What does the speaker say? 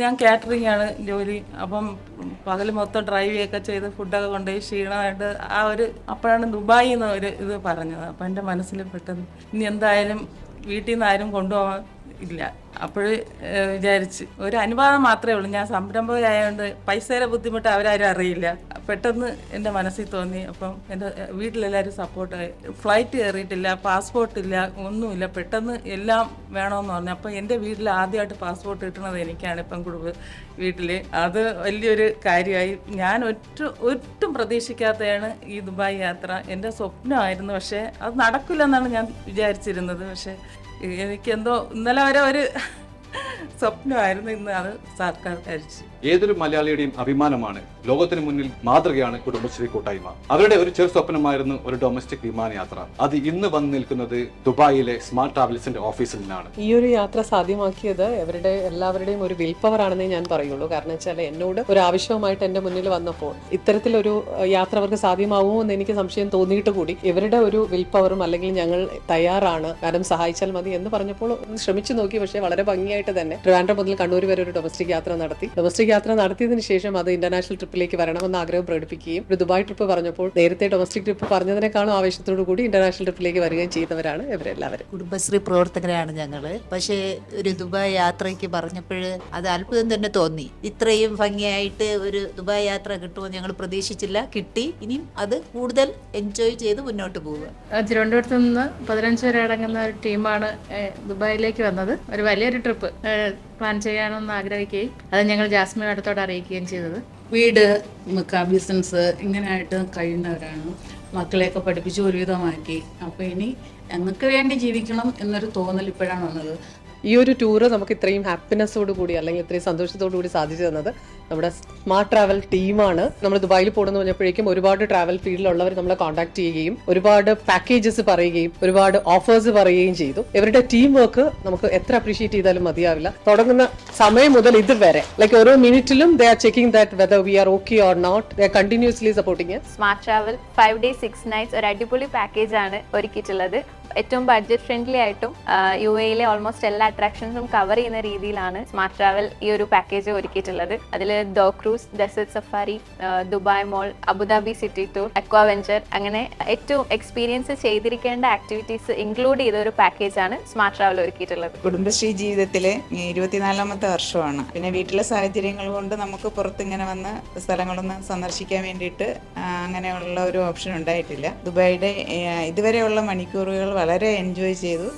ഞാൻ കാറ്ററിംഗ് ആണ് ജോലി. അപ്പം പകൽ മൊത്തം ഡ്രൈവ് ഒക്കെ ചെയ്ത് ഫുഡൊക്കെ കൊണ്ടുപോയി ക്ഷീണമായിട്ട് ആ ഒരു അപ്പോഴാണ് ദുബായി എന്ന് ഒരു ഇത് പറഞ്ഞത്. അപ്പം എന്റെ മനസ്സിൽ പെട്ടെന്ന് ഇനി എന്തായാലും വീട്ടിൽ നിന്ന് ആരും കൊണ്ടുപോകാൻ ഇല്ല. അപ്പോൾ വിചാരിച്ച് ഒരു അനുവാദം മാത്രമേ ഉള്ളൂ. ഞാൻ സംരംഭകരായതുകൊണ്ട് പൈസയുടെ ബുദ്ധിമുട്ട് അവരാരും അറിയില്ല. പെട്ടെന്ന് എന്റെ മനസ്സിൽ തോന്നി. അപ്പം എന്റെ വീട്ടിലെല്ലാവരും സപ്പോർട്ടായി ഫ്ലൈറ്റ് കയറിയിട്ടില്ല പാസ്പോർട്ട് ഇല്ല ഒന്നുമില്ല. പെട്ടെന്ന് എല്ലാം വേണമെന്ന് പറഞ്ഞു. അപ്പം എന്റെ വീട്ടിൽ ആദ്യമായിട്ട് പാസ്പോർട്ട് കിട്ടുന്നത് എനിക്കാണ് ഇപ്പം കുടുംബ വീട്ടിൽ അത് വലിയൊരു കാര്യമായി. ഞാൻ ഒറ്റ ഒട്ടും പ്രതീക്ഷിക്കാത്തതാണ് ഈ ദുബായ് യാത്ര. എന്റെ സ്വപ്നമായിരുന്നു. പക്ഷേ അത് നടക്കില്ലെന്നാണ് ഞാൻ വിചാരിച്ചിരുന്നത്. പക്ഷേ എനിക്കെന്തോ ഇന്നലെ വരെ ഒരു സ്വപ്നമായിരുന്നു ഇന്ന് അത് സർക്കാർ ധരിച്ചു. ഏതൊരു മലയാളിയുടെയും അഭിമാനമാണ് ലോകത്തിന് മുന്നിൽ മാതൃകയാണ് കുടുംബശ്രീ കൂട്ടായ്മ. അവരുടെ ഒരു ചെറു സ്വപ്നമായിരുന്നു ഒരു ഡൊമസ്റ്റിക് വിമാനയാത്ര അത് ഇന്ന് വന്നു നിൽക്കുന്നത് ദുബായിലെ സ്മാർട്ട് ട്രാവൽസിന്റെ ഓഫീസിൽ നിന്നാണ് ഈ ഒരു യാത്ര സാധ്യമാക്കിയത് അവരുടെ എല്ലാവരുടെയും ഒരു വിൽ പവർ ആണെന്നേ ഞാൻ പറയുള്ളൂ. കാരണം വെച്ചാൽ എന്നോട് ഒരു ആവശ്യവുമായിട്ട് എന്റെ മുന്നിൽ വന്നപ്പോൾ ഇത്തരത്തിലൊരു യാത്ര അവർക്ക് സാധ്യമാവുമോ എന്ന് എനിക്ക് സംശയം തോന്നിയിട്ട് കൂടി ഇവരുടെ ഒരു വിൽ പവറും അല്ലെങ്കിൽ ഞങ്ങൾ തയ്യാറാണ് കാരണം സഹായിച്ചാൽ മതി എന്ന് പറഞ്ഞപ്പോൾ ഒന്ന് ശ്രമിച്ചു നോക്കി. പക്ഷേ വളരെ ഭംഗിയായിട്ട് തന്നെ ട്രിവാൻഡ്രം മുതൽ കണ്ണൂർ വരെ ഒരു ഡൊമസ്റ്റിക് യാത്ര നടത്തി. ഡൊമസ്റ്റിക് യാത്ര നടത്തിയതിനു ശേഷം അത് ഇന്റർനാഷണൽ ട്രിപ്പിലേക്ക് വരണമെന്ന് ആഗ്രഹം പ്രകടിപ്പിക്കുകയും ഒരു ദുബായ് ട്രിപ്പ് പറഞ്ഞപ്പോൾ നേരത്തെ ഡൊമസ്റ്റിക് ട്രിപ്പ് പറഞ്ഞതിനേക്കാളും ആവേശത്തോടു കൂടി ഇന്റർനാഷണൽ ട്രിപ്പിലേക്ക് വരികയും ചെയ്തവരാണ് ഇവരെല്ലാവരും കുടുംബശ്രീ പ്രവർത്തകരാണ് ഞങ്ങൾ പക്ഷേ ഒരു ദുബായ് യാത്രയ്ക്ക് പറഞ്ഞപ്പോൾ അത് അത്ഭുതം തന്നെ തോന്നി. ഇത്രയും ഭംഗിയായിട്ട് ഒരു ദുബായ് യാത്ര കിട്ടുമെന്ന് ഞങ്ങൾ പ്രതീക്ഷിച്ചില്ല. കിട്ടി. ഇനിയും അത് കൂടുതൽ എൻജോയ് ചെയ്ത് മുന്നോട്ട് പോവുക. തിരുവനന്തപുരത്ത് നിന്ന് പതിനഞ്ച് പേരെ അടങ്ങുന്ന ഒരു ടീമാണ് ദുബായിലേക്ക് വന്നത്. ഒരു വലിയൊരു ട്രിപ്പ് പ്ലാൻ ചെയ്യാനൊന്ന് ആഗ്രഹിക്കുകയും അത് ഞങ്ങൾ ജാസ്മിൻ അടുത്തോടെ അറിയിക്കുകയും ചെയ്തത്. വീട് ബിസിനസ് ഇങ്ങനെയായിട്ട് കഴിയുന്നവരാണ്. മക്കളെയൊക്കെ പഠിപ്പിച്ച് ഒരുവിധമാക്കി. അപ്പോൾ ഇനി ഞങ്ങൾക്ക് വേണ്ടി ജീവിക്കണം എന്നൊരു തോന്നൽ ഇപ്പോഴാണ് വന്നത്. ഈ ഒരു ടൂറ് നമുക്ക് ഇത്രയും ഹാപ്പിനെസ്സോട് കൂടി അല്ലെങ്കിൽ ഇത്രയും സന്തോഷത്തോടു കൂടി സാധിച്ചു തന്നത് നമ്മുടെ സ്മാർട്ട് ട്രാവൽ ടീമാണ് നമ്മൾ ദുബായിൽ പോകണമെന്ന് പറഞ്ഞപ്പോഴേക്കും ഒരുപാട് ട്രാവൽ ഫീൽഡിലുള്ളവർ നമ്മളെ കോൺടാക്ട് ചെയ്യുകയും ഒരുപാട് പാക്കേജസ് പറയുകയും ഒരുപാട് ഓഫേഴ്സ് പറയുകയും ചെയ്തു. ഇവരുടെ ടീം വർക്ക് നമുക്ക് എത്ര അപ്രീഷിയേറ്റ് ചെയ്താലും മതിയാവില്ല. തുടങ്ങുന്ന സമയം മുതൽ ഇതുവരെ ലൈക്ക് ഓരോ മിനിറ്റിലും they are checking that whether we are okay or not they are continuously supporting smart travel five day six nights ഒരു അടിപൊളി പാക്കേജ് ആണ് ഒരുക്കിയിട്ടുള്ളത്. ഏറ്റവും ബഡ്ജറ്റ് ഫ്രണ്ട്ലി ആയിട്ടും യു എയിലെ ഓൾമോസ്റ്റ് എല്ലാ അട്രാക്ഷൻസും കവർ ചെയ്യുന്ന രീതിയിലാണ് സ്മാർട്ട് ട്രാവൽ ഈ ഒരു പാക്കേജ് ഒരുക്കിയിട്ടുള്ളത്. അതിൽ dhow cruise desert safari Dubai mall Abu Dhabi city tour Aquaventure അങ്ങനെ ഏറ്റവും എക്സ്പീരിയൻസ് ചെയ്തിരിക്കേണ്ട ആക്ടിവിറ്റീസ് ഇൻക്ലൂഡ് ചെയ്ത ഒരു പാക്കേജാണ് സ്മാർട്ട് ട്രാവൽ ഒരുക്കിയിട്ടുള്ളത്. കുടുംബശ്രീ ജീവിതത്തിലെ ഇരുപത്തിനാലാമത്തെ വർഷമാണ്. പിന്നെ വീട്ടിലെ സാഹചര്യങ്ങൾ കൊണ്ട് നമുക്ക് പുറത്തിങ്ങനെ വന്ന് സ്ഥലങ്ങളൊന്നും സന്ദർശിക്കാൻ വേണ്ടിയിട്ട് അങ്ങനെയുള്ള ഒരു ഓപ്ഷൻ ഉണ്ടായിട്ടില്ല. ദുബായിയുടെ ഇതുവരെയുള്ള മണിക്കൂറുകൾ വളരെ എൻജോയ് ചെയ്തു.